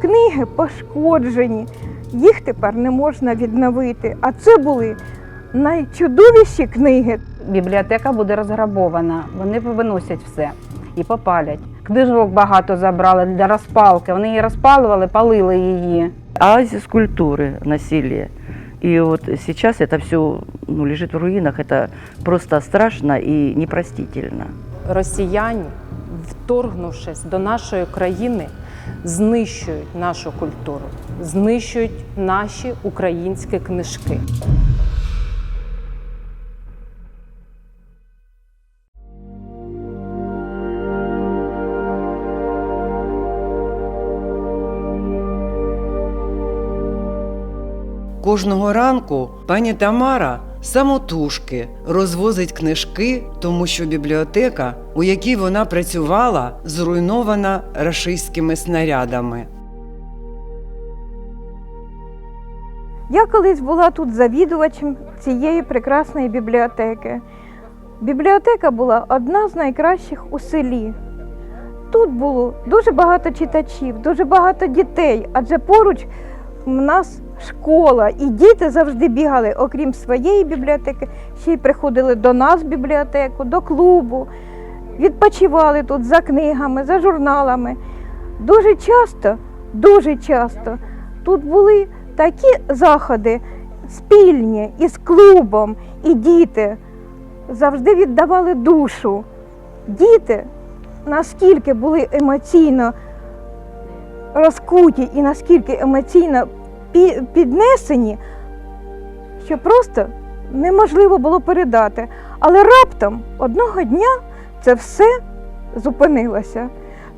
книги пошкоджені, їх тепер не можна відновити. А це були найчудовіші книги. Бібліотека буде розграбована, вони виносять все і попалять. Книжок багато забрали для розпалки. Вони її розпалювали, палили її. оазис культуры насилия. И вот сейчас это все ну, лежит в руинах, это просто страшно и непростительно. росіяни, вторгнувшись до нашої країни, знищують нашу культуру, знищують наші українські книжки. Кожного ранку пані Тамара самотужки розвозить книжки, тому що бібліотека, у якій вона працювала, зруйнована рашистськими снарядами. Я колись була тут завідувачем цієї прекрасної бібліотеки. Бібліотека була одна з найкращих у селі. Тут було дуже багато читачів, дуже багато дітей, адже поруч в нас школа, і діти завжди бігали, окрім своєї бібліотеки, ще й приходили до нас в бібліотеку, до клубу, відпочивали тут за книгами, за журналами. Дуже часто, дуже часто тут були такі заходи спільні із клубом, і діти завжди віддавали душу. Діти наскільки були емоційно розкуті і наскільки емоційно піднесені, що просто неможливо було передати. Але раптом одного дня це все зупинилося.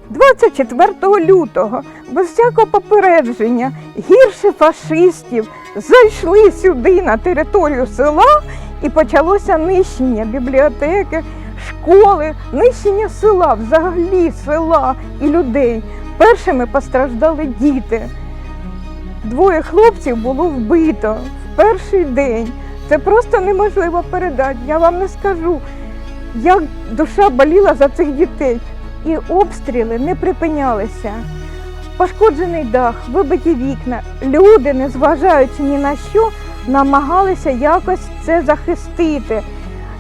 24 лютого, без всякого попередження, гірші фашистів зайшли сюди на територію села і почалося нищення бібліотеки, школи, нищення села, взагалі села і людей. Першими постраждали діти. Двоє хлопців було вбито в перший день. Це просто неможливо передати. Я вам не скажу, як душа боліла за цих дітей. І обстріли не припинялися. Пошкоджений дах, вибиті вікна. Люди, незважаючи ні на що, намагалися якось це захистити.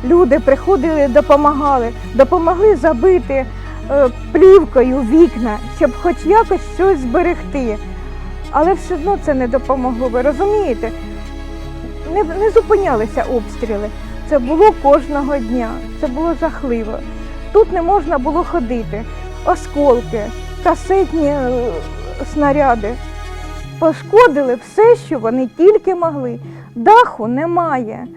Люди приходили, допомагали, допомогли забити е, плівкою вікна, щоб хоч якось щось зберегти. Але все одно це не допомогло, ви розумієте? Не, не зупинялися обстріли. Це було кожного дня. Це було жахливо. Тут не можна було ходити. Осколки, касетні е, снаряди. Пошкодили все, що вони тільки могли. Даху немає.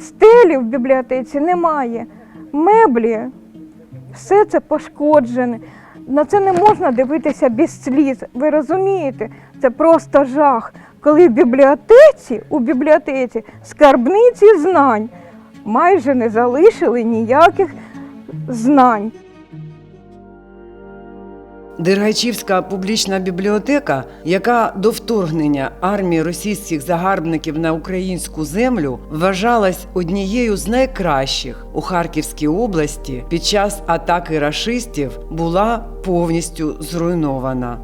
Стелі в бібліотеці немає. Меблі, все це пошкоджене. На це не можна дивитися без сліз. Ви розумієте? Це просто жах. Коли в бібліотеці, у бібліотеці скарбниці знань майже не залишили ніяких знань. Дергачівська публічна бібліотека, яка до вторгнення армії російських загарбників на українську землю вважалась однією з найкращих у Харківській області, під час атаки рашистів була повністю зруйнована.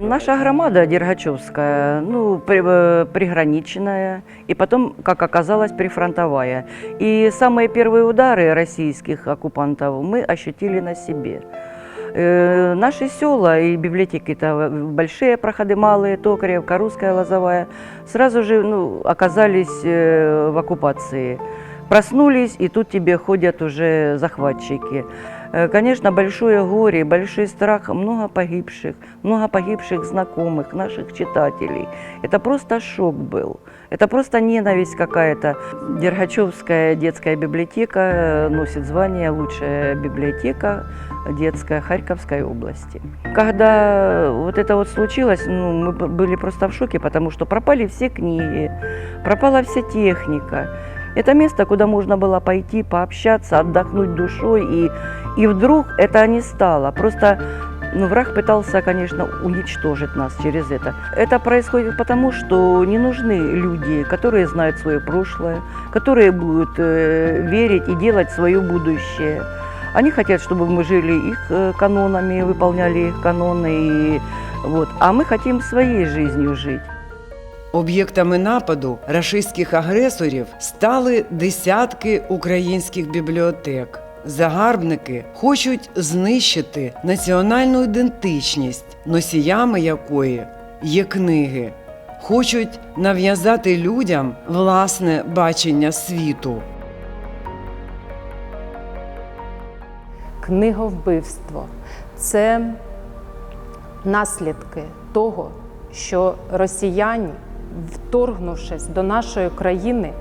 Наша громада Дергачевская, ну, при- э, приграничная, и потом, как оказалось, прифронтовая. И самые первые удары российских оккупантов мы ощутили на себе. Э, Наши села и библиотеки-то большие проходы, малые, Токаревка, Русская, Лозовая, сразу же ну, оказались э, в оккупации. Проснулись, и тут тебе ходят уже захватчики. Э, Конечно, большое горе, большой страх, много погибших, много погибших знакомых, наших читателей. Это просто шок был. Это просто ненависть какая-то. Дергачевская детская библиотека э, носит звание «Лучшая библиотека детская Харьковской области». Когда вот это вот случилось, ну, мы б- были просто в шоке, потому что пропали все книги, пропала вся техника. Это место, куда можно было пойти, пообщаться, отдохнуть душой, и, и вдруг это не стало. Просто ну, враг пытался, конечно, уничтожить нас через это. Это происходит потому, что не нужны люди, которые знают свое прошлое, которые будут э, верить и делать свое будущее. Они хотят, чтобы мы жили их э, канонами, выполняли их каноны и Вот. А мы хотим своей жизнью жить. Об'єктами нападу рашистських агресорів стали десятки українських бібліотек. Загарбники хочуть знищити національну ідентичність, носіями якої є книги, хочуть нав'язати людям власне бачення світу. Книговбивство це наслідки того, що росіяни, вторгнувшись до нашої країни,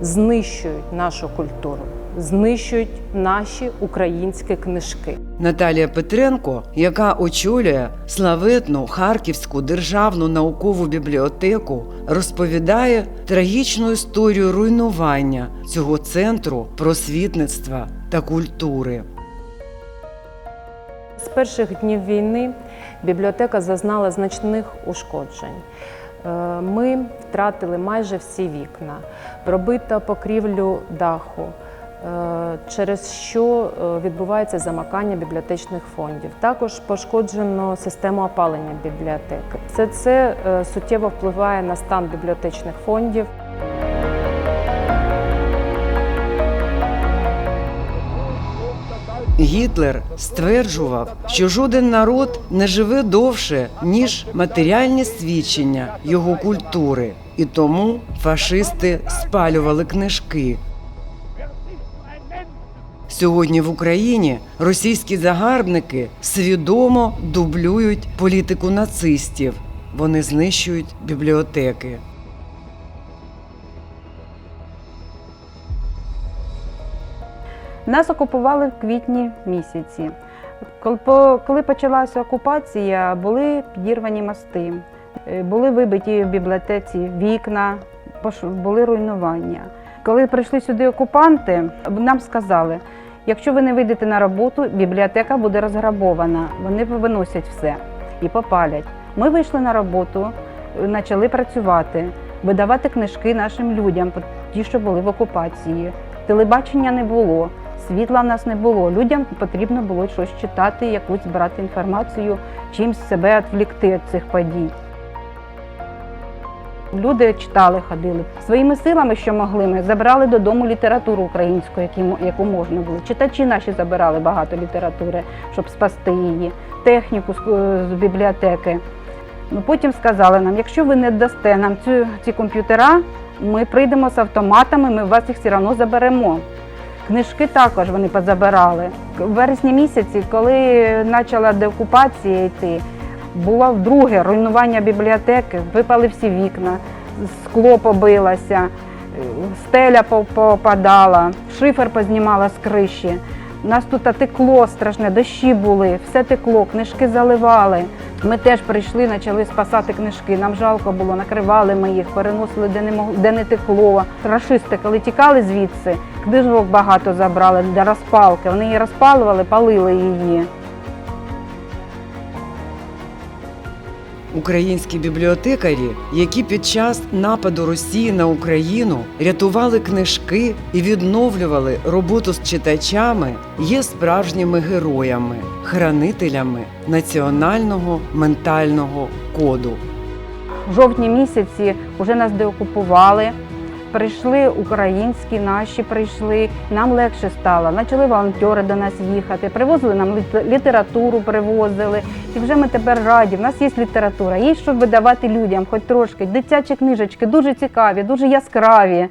знищують нашу культуру, знищують наші українські книжки. Наталія Петренко, яка очолює славетну Харківську державну наукову бібліотеку, розповідає трагічну історію руйнування цього центру просвітництва та культури. З перших днів війни бібліотека зазнала значних ушкоджень. Е, Ми втратили майже всі вікна, пробито покрівлю даху, е, через що е, відбувається замикання бібліотечних фондів. Також пошкоджено систему опалення бібліотеки. Все це суттєво впливає на стан бібліотечних фондів. Гітлер стверджував, що жоден народ не живе довше, ніж матеріальні свідчення його культури, і тому фашисти спалювали книжки. Сьогодні в Україні російські загарбники свідомо дублюють політику нацистів. Вони знищують бібліотеки. Нас окупували в квітні місяці. Коли, почалася окупація, були підірвані мости, е, були вибиті в бібліотеці вікна, були руйнування. Коли прийшли сюди окупанти, нам сказали, якщо ви не вийдете на роботу, бібліотека буде розграбована. Вони виносять все і попалять. Ми вийшли на роботу, е, почали працювати, видавати книжки нашим людям, ті, що були в окупації. Телебачення не було. Світла в нас не було. Людям потрібно було щось читати, якусь брати інформацію, чимсь себе відвлікти від цих подій. Люди читали, ходили. Своїми силами, що могли, ми забрали додому літературу українську, яку можна було. Читачі наші забирали багато літератури, щоб спасти її, техніку з, з бібліотеки. Ну, потім сказали нам, якщо ви не дасте нам цю, ці комп'ютера, ми прийдемо з автоматами, ми вас їх все одно заберемо. Книжки також вони позабирали. В вересні місяці, коли почала деокупація йти, було вдруге руйнування бібліотеки, випали всі вікна, скло побилося, стеля попадала, шифер познімала з криші. У нас тут текло страшне, дощі були, все текло, книжки заливали. Ми теж прийшли, почали спасати книжки. Нам жалко було, накривали ми їх, переносили де не мог, де не текло. Рашисти, коли тікали звідси, книжок багато забрали для розпалки. Вони її розпалювали, палили її. Українські бібліотекарі, які під час нападу Росії на Україну рятували книжки і відновлювали роботу з читачами, є справжніми героями, хранителями національного ментального коду. В жовтні місяці вже нас деокупували. Прийшли українські, наші прийшли, нам легше стало. Почали волонтери до нас їхати, привозили нам літературу, привозили. І вже ми тепер раді. В нас є література, є що видавати людям, хоч трошки. Дитячі книжечки дуже цікаві, дуже яскраві.